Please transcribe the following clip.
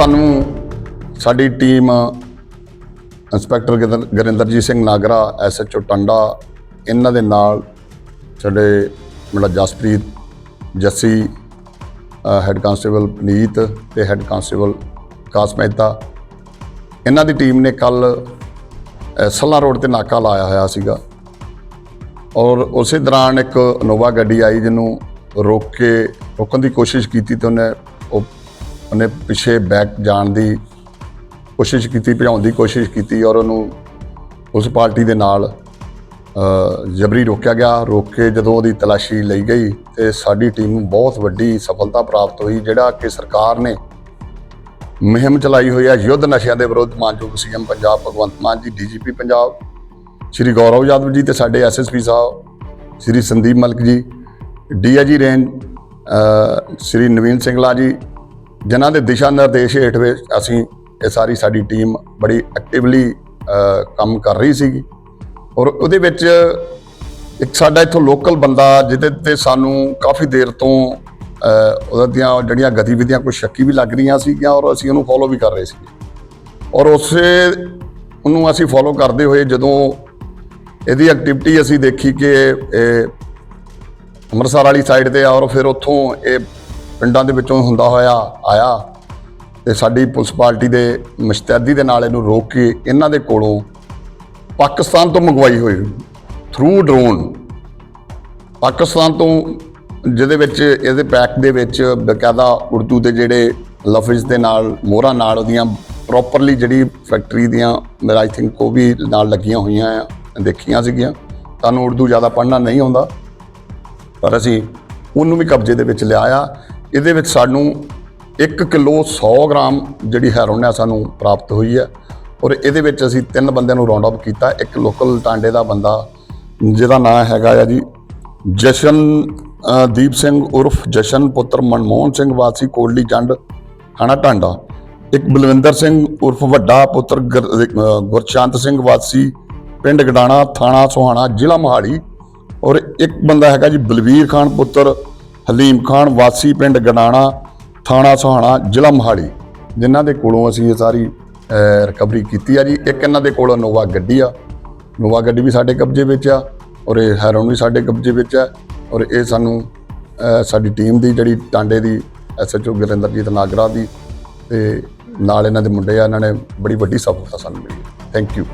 ਸਾਨੂੰ ਸਾਡੀ team inspector Gurinderjit Singh Nagra SHO Tanda, ਇਹਨਾਂ ਦੇ ਨਾਲ ਸਾਡੇ ਮੇਰਾ ਜਸਪ੍ਰੀਤ ਜੱਸੀ ਹੈੱਡ ਕਾਂਸਟੇਬਲ ਪਨੀਤ ਤੇ ਹੈੱਡ ਕਾਂਸਟੇਬਲ ਕਾਸ ਮਹਿਤਾ। ਇਹਨਾਂ ਦੀ ਟੀਮ ਨੇ ਕੱਲ ਸੱਲਾ ਰੋਡ ਤੇ ਨਾਕਾ ਲਾਇਆ ਹੋਇਆ ਸੀਗਾ। ਔਰ ਉਸੇ ਦੌਰਾਨ ਇੱਕ ਇਨੋਵਾ ਗੱਡੀ ਆਈ ਜਿਹਨੂੰ ਰੋਕ ਕੇ ਰੋਕਣ ਦੀ ਕੋਸ਼ਿਸ਼ ਕੀਤੀ ਤੇ ਉਹਨੇ ਉਹ ਉਹਨੇ ਪਿੱਛੇ ਬੈਕ ਜਾਣ ਦੀ ਕੋਸ਼ਿਸ਼ ਕੀਤੀ, ਭਜਾਉਣ ਦੀ ਕੋਸ਼ਿਸ਼ ਕੀਤੀ ਔਰ ਉਹਨੂੰ ਉਸ ਪਾਰਟੀ ਦੇ ਨਾਲ ਜਬਰੀ ਰੋਕਿਆ ਗਿਆ। ਰੋਕ ਕੇ ਜਦੋਂ ਉਹਦੀ ਤਲਾਸ਼ੀ ਲਈ ਗਈ ਤੇ ਸਾਡੀ ਟੀਮ ਨੂੰ ਬਹੁਤ ਵੱਡੀ ਸਫਲਤਾ ਪ੍ਰਾਪਤ ਹੋਈ, ਜਿਹੜਾ ਕਿ ਸਰਕਾਰ ਨੇ ਮੁਹਿੰਮ ਚਲਾਈ ਹੋਈ ਹੈ। ਯੁੱਧ ਨਸ਼ਿਆਂ ਦੇ ਵਿਰੁੱਧ ਮਾਨਯੋਗ ਸੀਐਮ ਪੰਜਾਬ ਭਗਵੰਤ ਮਾਨ ਜੀ, ਡੀਜੀਪੀ ਪੰਜਾਬ, ਸ਼੍ਰੀ ਗੌਰਵ ਯਾਦਵ ਜੀ ਤੇ ਸਾਡੇ ਐਸਐਸਪੀ ਸਾਹਿਬ, ਸ਼੍ਰੀ ਸੰਦੀਪ ਮਲਕ ਜੀ ਡੀਆਈਜੀ ਰੇਂਜ ਸ਼੍ਰੀ ਨਵੀਨ ਸਿੰਘਲਾ ਜੀ ਜਿਨ੍ਹਾਂ ਦੇ ਦਿਸ਼ਾ ਨਿਰਦੇਸ਼ ਹੇਠ ਵਿੱਚ ਅਸੀਂ ਇਹ ਸਾਰੀ ਸਾਡੀ ਟੀਮ ਬੜੀ ਐਕਟਿਵਲੀ ਕੰਮ ਕਰ ਰਹੀ ਸੀਗੀ। ਔਰ ਉਹਦੇ ਵਿੱਚ ਇੱਕ ਸਾਡਾ ਇੱਥੋਂ ਲੋਕਲ ਬੰਦਾ ਜਿਹਦੇ ਤੇ ਸਾਨੂੰ ਕਾਫੀ ਦੇਰ ਤੋਂ ਅ, ਉਹਦੀਆਂ ਦੀਆਂ ਜਿਹੜੀਆਂ ਗਤੀਵਿਧੀਆਂ ਕੁਝ ਸ਼ੱਕੀ ਵੀ ਲੱਗ ਰਹੀਆਂ ਸੀਗੀਆਂ ਔਰ ਅਸੀਂ ਉਹਨੂੰ ਫੋਲੋ ਵੀ ਕਰ ਰਹੇ ਸੀਗੇ। ਔਰ ਉਸੇ ਉਹਨੂੰ ਅਸੀਂ ਫੋਲੋ ਕਰਦੇ ਹੋਏ ਜਦੋਂ ਇਹਦੀ ਐਕਟੀਵਿਟੀ ਅਸੀਂ ਦੇਖੀ ਕਿ ਇਹ ਅੰਮ੍ਰਿਤਸਰ ਵਾਲੀ ਸਾਈਡ ਤੇ ਆ ਔਰ ਫਿਰ ਉੱਥੋਂ ਇਹ ਪਿੰਡਾਂ ਦੇ ਵਿੱਚੋਂ ਹੁੰਦਾ ਹੋਇਆ ਆਇਆ ਤੇ ਸਾਡੀ ਪੁਲਿਸ ਪਾਰਟੀ ਦੇ ਮੁਸ਼ਤੈਦੀ ਦੇ ਨਾਲ ਇਹਨੂੰ ਰੋਕ ਕੇ ਇਹਨਾਂ ਦੇ ਕੋਲੋਂ ਪਾਕਿਸਤਾਨ ਤੋਂ ਮੰਗਵਾਈ ਹੋਈ ਥਰੂ ਡਰੋਨ ਪਾਕਿਸਤਾਨ ਤੋਂ ਜਿਹਦੇ ਵਿੱਚ, ਇਹਦੇ ਪੈਕ ਦੇ ਵਿੱਚ ਬਕਾਇਦਾ ਉਰਦੂ ਦੇ ਜਿਹੜੇ ਲਫ਼ਜ਼ ਦੇ ਨਾਲ, ਮੋਹਰਾਂ ਨਾਲ ਉਹਦੀਆਂ ਪ੍ਰੋਪਰਲੀ ਜਿਹੜੀ ਫੈਕਟਰੀ ਦੀਆਂ ਮੇਰਾ ਆਈ ਥਿੰਕ ਉਹ ਵੀ ਨਾਲ ਲੱਗੀਆਂ ਹੋਈਆਂ ਆ, ਦੇਖੀਆਂ ਸੀਗੀਆਂ। ਤੁਹਾਨੂੰ ਉਰਦੂ ਜ਼ਿਆਦਾ ਪੜ੍ਹਨਾ ਨਹੀਂ ਆਉਂਦਾ, ਪਰ ਅਸੀਂ ਉਹਨੂੰ ਵੀ ਕਬਜ਼ੇ ਦੇ ਵਿੱਚ ਲਿਆ ਆ ਇਹਦੇ ਵਿੱਚ ਸਾਨੂੰ 1 ਕਿਲੋ 100 ਗ੍ਰਾਮ ਜਿਹੜੀ ਹੈਰੋਇਨ ਹੈ ਸਾਨੂੰ ਪ੍ਰਾਪਤ ਹੋਈ ਹੈ ਔਰ ਇਹਦੇ ਵਿੱਚ ਅਸੀਂ ਤਿੰਨ ਬੰਦਿਆਂ ਨੂੰ ਰਾਉਂਡ ਅਪ ਕੀਤਾ। ਇੱਕ ਲੋਕਲ ਟਾਂਡੇ ਦਾ ਬੰਦਾ ਜਿਹਦਾ ਨਾਮ ਹੈਗਾ ਆ ਜੀ ਜਸ਼ਨ ਦੀਪ ਸਿੰਘ ਉਰਫ ਜਸ਼ਨ ਪੁੱਤਰ ਮਨਮੋਹਨ ਸਿੰਘ ਵਾਸੀ ਕੋਟਲੀ ਜੰਡ ਥਾਣਾ ਟਾਂਡਾ। ਇੱਕ ਬਲਵਿੰਦਰ ਸਿੰਘ ਉਰਫ ਵੱਡਾ ਪੁੱਤਰ ਗੁਰ- ਅ, ਗੁਰਚੰਦ ਸਿੰਘ ਵਾਸੀ ਪਿੰਡ ਗਡਾਣਾ ਥਾਣਾ ਸੁਹਾਣਾ ਜ਼ਿਲ੍ਹਾ ਮੋਹਾਲੀ। ਔਰ ਇੱਕ ਬੰਦਾ ਹੈਗਾ ਜੀ ਬਲਵੀਰ ਖਾਨ ਪੁੱਤਰ ਹਲੀਮ ਖਾਨ, ਵਾਸੀ ਪਿੰਡ ਗਡਾਣਾ, ਥਾਣਾ ਸੋਹਾਣਾ, ਜ਼ਿਲ੍ਹਾ ਮੋਹਾਲੀ। ਜਿਨ੍ਹਾਂ ਦੇ ਕੋਲੋਂ ਅਸੀਂ ਇਹ ਸਾਰੀ ਰਿਕਵਰੀ ਕੀਤੀ ਆ ਜੀ। ਇੱਕ ਇਹਨਾਂ ਦੇ ਕੋਲ ਨੋਵਾ ਗੱਡੀ ਆ। ਨੋਵਾ ਗੱਡੀ ਵੀ ਸਾਡੇ ਕਬਜ਼ੇ ਵਿੱਚ ਆ ਔਰ ਇਹ ਹੈਰੋਨ ਵੀ ਸਾਡੇ ਕਬਜ਼ੇ ਵਿੱਚ ਆ ਔਰ ਇਹ ਸਾਨੂੰ ਸਾਡੀ ਟੀਮ ਦੀ ਜਿਹੜੀ ਟਾਂਡੇ ਦੀ ਐਸਐਚਓ ਗੁਰਿੰਦਰਜੀਤ ਨਾਗਰਾ ਦੀ ਤੇ ਨਾਲ ਇਹਨਾਂ ਦੇ ਮੁੰਡੇ ਆ। ਇਹਨਾਂ ਨੇ ਬੜੀ ਵੱਡੀ ਸਫਲਤਾ ਸਾਨੂੰ ਮਿਲੀ। Thank you.